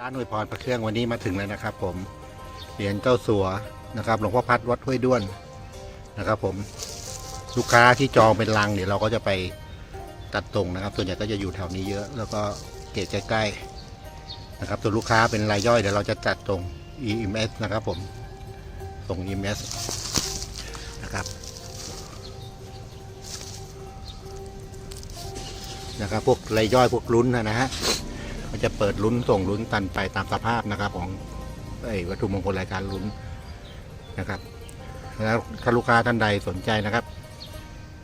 ร้านอวยพรพระเครื่องวันนี้มาถึงแล้วนะครับผมเหรียญเจ้าสัวนะครับหลวงพ่อพัดวัดห้วยด้วนนะครับ ผมลูกค้าที่จองเป็นลังเดี๋ยวเราก็จะไปตัดตรงนะครับ ส่วนใหญ่ก็จะอยู่แถวนี้เยอะ แล้วก็เกตใกล้ๆนะครับส่วนลูกค้าเป็นรายย่อยเดี๋ยวเราจะจัดตรง EMS นะครับผมส่ง EMS นะครับนะครับพวกรายย่อยพวกลุ้นนะฮะ มันจะเปิดลุ้นส่งลุ้นตันไปตามสภาพนะครับ ของไอ้วัตถุมงคลรายการลุ้นนะครับแล้วถ้าลูกค้าท่านใดสนใจนะครับ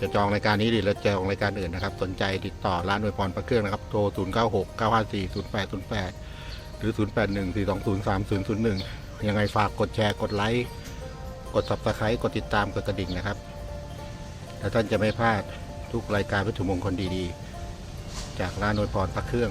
จะจองรายการนี้หรือจะจองรายการอื่นนะครับ สนใจติดต่อร้านอวยพรประเครื่องนะครับโทร 0 9 6 9 5 4 0 8 0 8 หรือ 0 8 1 4 2 0 3 0 0 1 ยังไงฝากกดแชร์กดไลค์กด subscribe กดติดตามกดกระดิ่งนะครับ แล้วท่านจะไม่พลาดทุกรายการวัตถุมงคลดีๆ จากร้านอวยพรพระเครื่อง